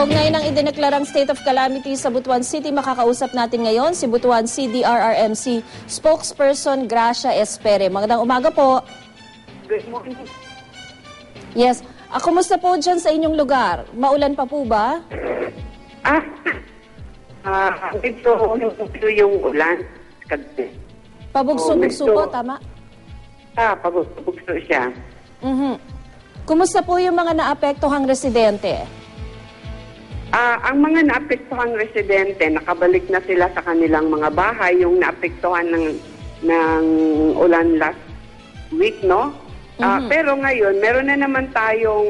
Kaugnay ng idineklarang state of calamity sa Butuan City, makakausap natin ngayon si Butuan CDRRMC spokesperson Gracia Espere. Magandang umaga po. Good morning. Yes. Ah, kumusta po dyan sa inyong lugar? Maulan pa po ba? Ah, ah, ito ito yung ulan. Kagdi. Pabugso-bugso Oh, po, medyo- tama? Ah, pabugso siya. Mhm. Kumusta po yung mga naapektuhang residente? Ah, ang mga naapektuhang residente, nakabalik na sila sa kanilang mga bahay, yung naapektuhan ng ng ulan last week, no? Ah, pero ngayon, meron na naman tayong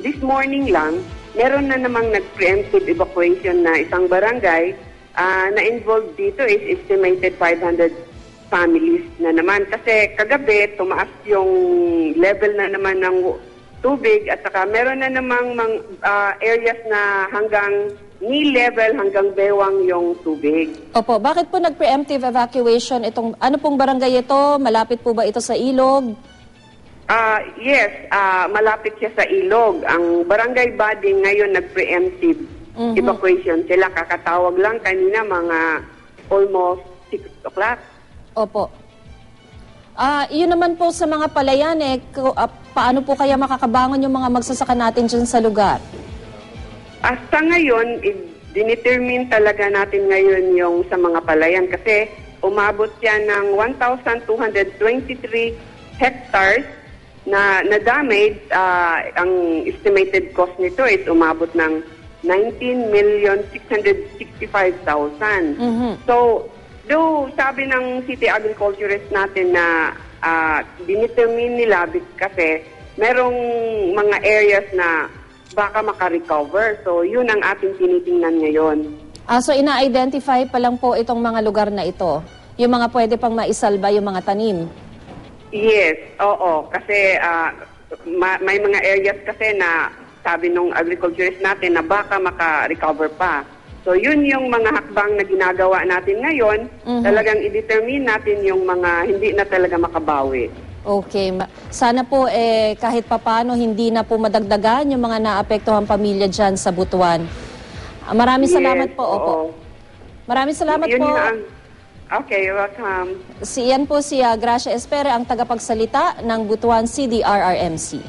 this morning lang, meron na namang nag-preemptive evacuation na isang barangay. Ah, na involved dito is estimated 500 families na naman. Kasi kagabi tumaas yung level na naman ng tubig at saka meron na namang mang, ah, areas na hanggang knee level hanggang bewang yung tubig. Opo, bakit po nag-preemptive evacuation itong ano pong barangay ito? Malapit po ba ito sa ilog? Ah, yes, ah, malapit siya sa ilog. Ang barangay body ngayon nag-preemptive evacuation. Sila kakatawag lang kanina mga almost 6 o'clock. Opo. Ah, yun naman po sa mga palayan eh, ah, paano po kaya makakabangon yung mga magsasaka natin dyan sa lugar? Hasta ngayon, dinetermine talaga natin ngayon yung sa mga palayan kasi umabot siya ng 1,223 hectares na na-damage. Ah, ang estimated cost nito is umabot ng 19,665,000. Mhm. So, do sabi ng city agriculturist natin na uh, dinetermine nila kasi merong mga areas na baka makarecover. So, yun ang ating tinitingnan ngayon. Ah, so ina-identify pa lang po itong mga lugar na ito. Yung mga pwede pang maisalba yung mga tanim. Yes, oo. Kasi ah, ma- may mga areas kasi na sabi nung agriculturist natin na baka maka-recover pa. So yun yung mga hakbang na ginagawa natin ngayon. Talagang i-determine natin yung mga hindi na talaga makabawi. Okay. Sana po eh, kahit papano hindi na po madagdagan yung mga naapektuhang pamilya dyan sa Butuan. Ah, maraming salamat Yes, po. Opo. oo. Maraming salamat Yun po. ang- Okay, you're welcome. Si Ian po si ah, Gracia Espere, ang tagapagsalita ng Butuan CDRRMC.